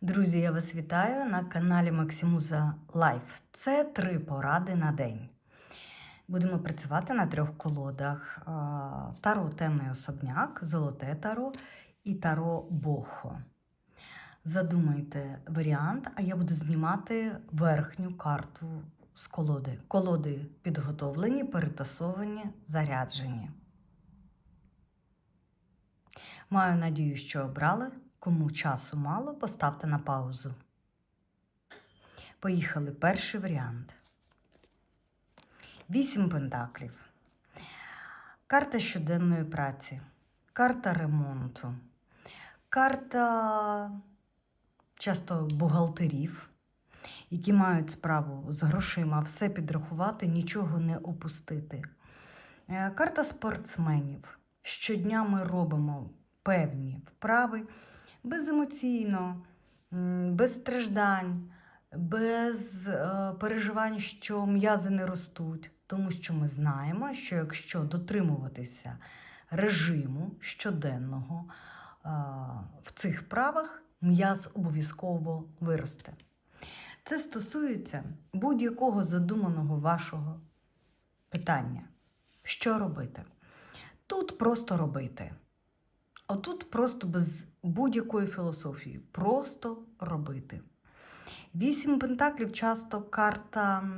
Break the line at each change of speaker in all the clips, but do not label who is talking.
Друзі, я вас вітаю на каналі Максимуза Лайф. Це три поради на день. Будемо працювати на трьох колодах: таро темний особняк, золоте таро і таро Бохо. Задумайте варіант, а я буду знімати верхню карту з колоди. Колоди підготовлені, перетасовані, заряджені. Маю надію, що обрали. Кому часу мало, поставте на паузу. Поїхали. Перший варіант. Вісім пентаклів. Карта щоденної праці. Карта ремонту. Карта часто бухгалтерів, які мають справу з грошима, все підрахувати, нічого не опустити. Е, Карта спортсменів. Щодня ми робимо певні вправи беземоційно, без страждань, без е, переживань, що м'язи не ростуть. Тому що ми знаємо, що якщо дотримуватися режиму щоденного е, в цих вправах, м'яз обов'язково виросте. Це стосується будь-якого задуманого вашого питання. Що робити? Тут просто робити. А тут просто без будь-якої філософії. Просто робити. Вісім пентаклів часто карта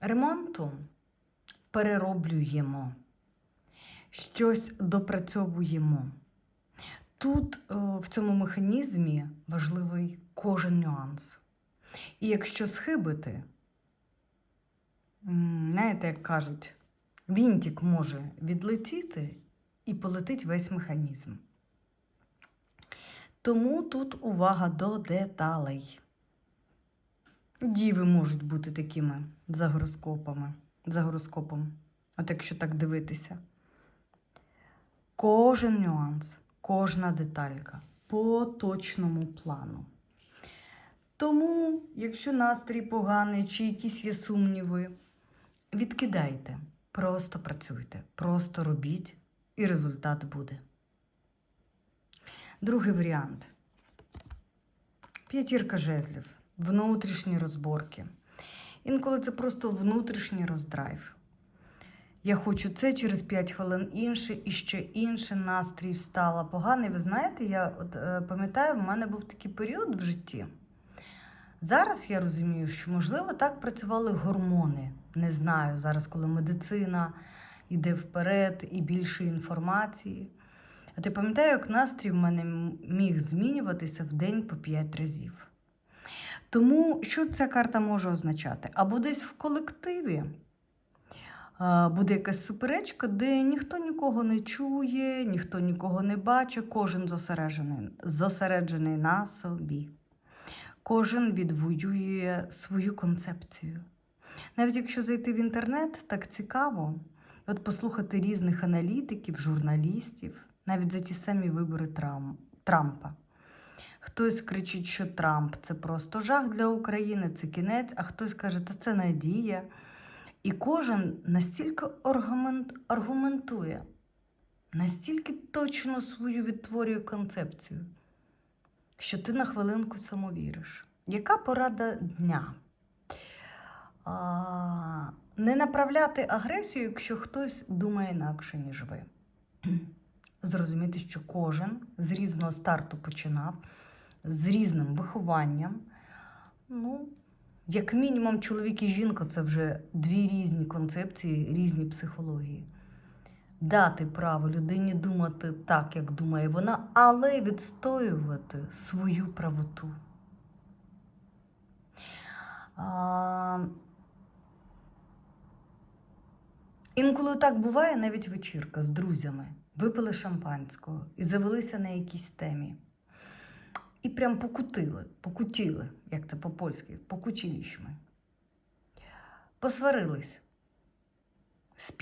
ремонту перероблюємо, щось допрацьовуємо. Тут е, в цьому механізмі важливий кожен нюанс. І якщо схибити, знаєте, як кажуть, вінтик може відлетіти і полетить весь механізм. Тому тут увага до деталей. Діви можуть бути такими за гороскопами, за гороскопом, от якщо так дивитися. Кожен нюанс, кожна деталька по точному плану. Тому, якщо настрій поганий чи якісь є сумніви, відкидайте, просто працюйте, просто робіть, і результат буде. Другий варіант. П'ятірка жезлів, внутрішні розборки. Інколи це просто внутрішній роздрайв. Я хочу це через 5 хвилин інше і ще інше настрій встала поганий. Ви знаєте, я от, е, пам'ятаю, в мене був такий період в житті. Зараз я розумію, що, можливо, так працювали гормони. Не знаю, зараз, коли медицина йде вперед і більше інформації. От я пам'ятаю, як настрій в мене міг змінюватися в день по 5 разів. Тому що ця карта може означати? Або десь в колективі буде якась суперечка, де ніхто нікого не чує, ніхто нікого не бачить, кожен зосереджений, зосереджений на собі. Кожен відвоює свою концепцію. Навіть якщо зайти в інтернет, так цікаво, от послухати різних аналітиків, журналістів, навіть за ті самі вибори Трам- Трампа. Хтось кричить, що Трамп це просто жах для України, це кінець, а хтось каже, та це надія. І кожен настільки аргумент, аргументує, настільки точно свою відтворює концепцію, що ти на хвилинку самовіриш. Яка порада дня? А, не направляти агресію, якщо хтось думає інакше, ніж ви. Зрозуміти, що кожен з різного старту починав, з різним вихованням. Ну, як мінімум, чоловік і жінка це вже дві різні концепції, різні психології. Дати право людині думати так, як думає вона, але відстоювати свою правоту. А, Інколи так буває навіть вечірка з друзями. Випили шампанського і завелися на якійсь темі. І прям покутили, покутіли, як це по-польськи, покутіліщми. Посварились. З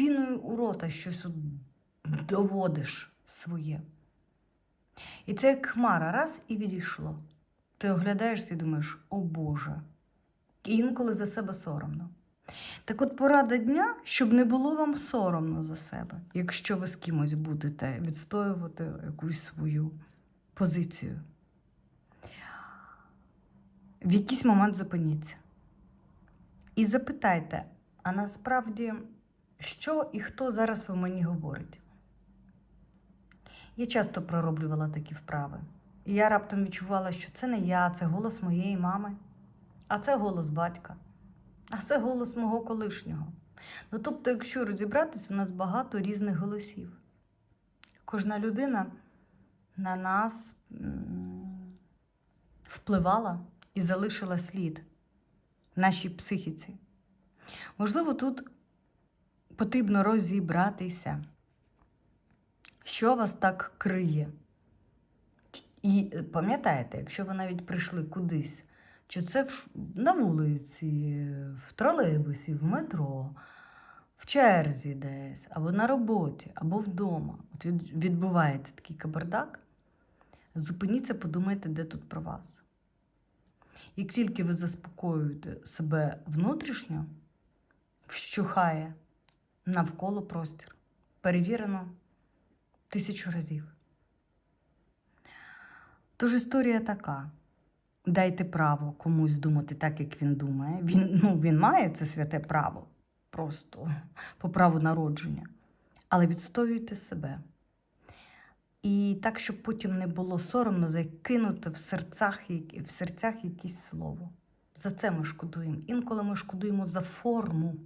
у рота щось доводиш своє. І це як хмара раз і відійшло. Ти оглядаєшся і думаєш, о Боже. І інколи за себе соромно. Так от порада дня, щоб не було вам соромно за себе, якщо ви з кимось будете відстоювати якусь свою позицію. в якийсь момент зупиніться. І запитайте, а насправді, що і хто зараз у мені говорить? Я часто пророблювала такі вправи. І я раптом відчувала, що це не я, це голос моєї мами, а це голос батька, а це голос мого колишнього. Ну, тобто, якщо розібратись, у нас багато різних голосів. Кожна людина на нас впливала і залишила слід в нашій психіці. Можливо, тут потрібно розібратися, що вас так криє. І е, пам'ятаєте, якщо ви навіть прийшли кудись, чи це в на вулиці, в тролейбусі, в метро, в черзі десь, або на роботі, або вдома. От відбувається такий кабардак, зупиніться, подумайте, де тут про вас. Як тільки ви заспокоюєте себе внутрішньо, вщухає навколо простір. Перевірено тисячу разів. Тож історія така. Дайте право комусь думати так, як він думає. Він, ну, він має це святе право, просто по праву народження. Але відстоюйте себе. І так, щоб потім не було соромно закинути в серцях, в серцях якесь слово. За це ми шкодуємо. Інколи ми шкодуємо за форму.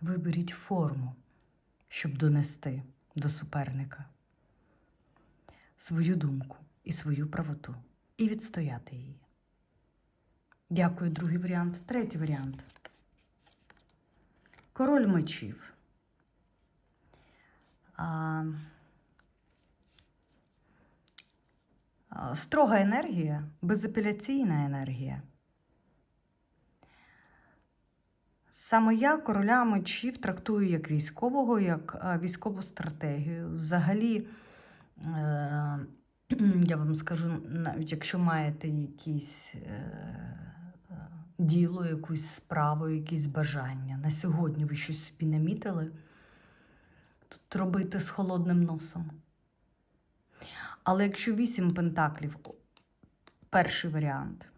Виберіть форму, щоб донести до суперника свою думку і свою правоту, і відстояти її. Дякую, другий варіант. Третій варіант. Король мечів. А, строга енергія, безапеляційна енергія. Саме я короля мечів трактую як військового, як військову стратегію. Взагалі, е, я вам скажу, навіть якщо маєте якісь е, діло, якусь справу, якісь бажання, на сьогодні ви щось собі намітили, тут робити з холодним носом. Але якщо вісім пентаклів, перший варіант.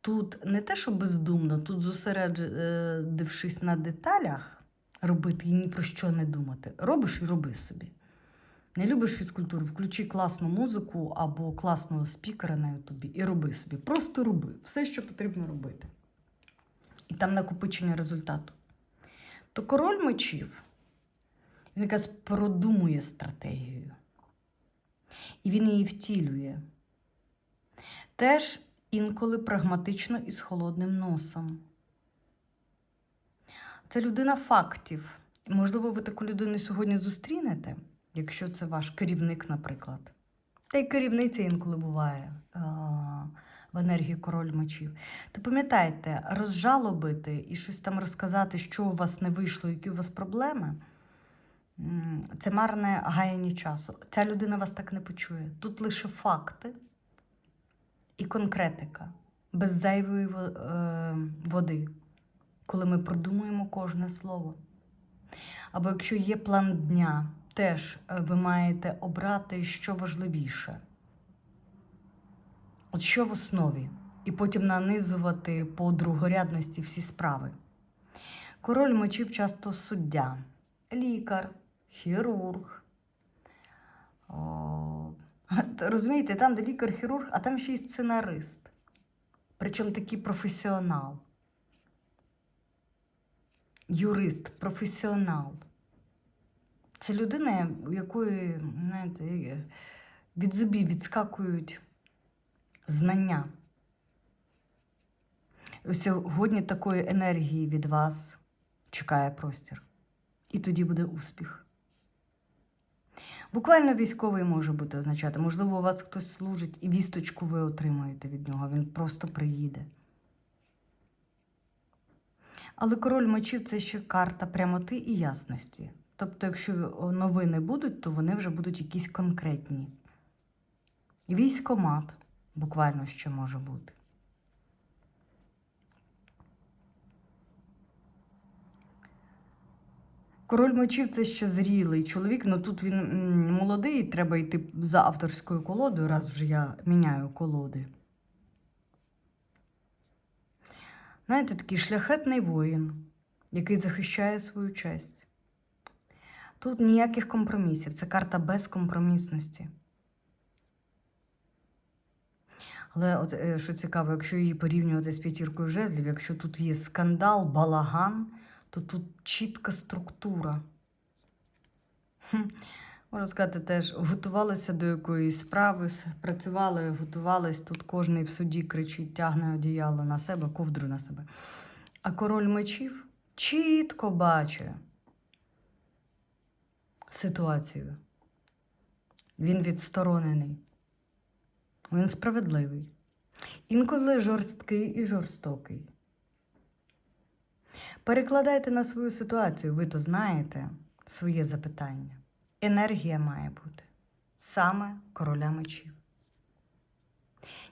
Тут не те, що бездумно, тут зосередившись на деталях, робити і ні про що не думати. Робиш і роби собі. Не любиш фізкультуру, включи класну музику або класного спікера на Ютубі і роби собі. Просто роби все, що потрібно робити. І там накопичення результату. То король мечів, він якраз продумує стратегію. І він її втілює. Теж інколи прагматично і з холодним носом. Це людина фактів. Можливо, ви таку людину сьогодні зустрінете, якщо це ваш керівник, наприклад. Та й керівниця інколи буває а, в енергії король мечів. То пам'ятайте, розжалобити і щось там розказати, що у вас не вийшло, які у вас проблеми. Це марне гаяння часу. Ця людина вас так не почує. Тут лише факти і конкретика, без зайвої е, води, коли ми продумуємо кожне слово. Або якщо є план дня, теж е, ви маєте обрати, що важливіше. От що в основі, і потім нанизувати по другорядності всі справи. Король мечів часто суддя, лікар, хірург. О, Розумієте, там, де лікар-хірург, а там ще й сценарист. Причому такий професіонал. Юрист, професіонал. Це людина, у якої, знаєте, від зубів відскакують знання. Сьогодні такої енергії від вас чекає простір. І тоді буде успіх. Буквально військовий може бути означати. Можливо, у вас хтось служить і вісточку ви отримаєте від нього. Він просто приїде. Але король мечів це ще карта прямоти і ясності. Тобто, якщо новини будуть, то вони вже будуть якісь конкретні. Військомат буквально ще може бути. Король мечів це ще зрілий чоловік, але тут він молодий, треба йти за авторською колодою, раз вже я міняю колоди. Знаєте, такий шляхетний воїн, який захищає свою честь. Тут ніяких компромісів. Це карта безкомпромісності. Але от е, що цікаво, якщо її порівнювати з п'ятіркою жезлів, якщо тут є скандал, балаган, то тут чітка структура. Хм. Можна сказати, теж готувалися до якоїсь справи, працювали, готувались. Тут кожний в суді кричить, тягне одіяло на себе, ковдру на себе. А король мечів чітко бачить ситуацію. Він відсторонений. Він справедливий. Інколи жорсткий і жорстокий. Перекладайте на свою ситуацію, ви то знаєте своє запитання. Енергія має бути саме короля мечів.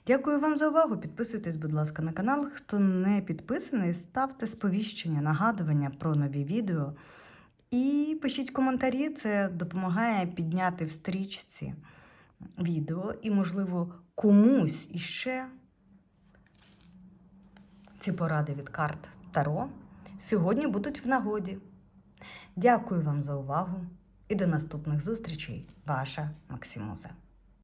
Дякую вам за увагу. Підписуйтесь, будь ласка, на канал. Хто не підписаний, ставте сповіщення, нагадування про нові відео. І пишіть коментарі, це допомагає підняти в стрічці відео. І, можливо, комусь іще ці поради від карт Таро сьогодні будуть в нагоді. Дякую вам за увагу і до наступних зустрічей. Ваша Максимуза.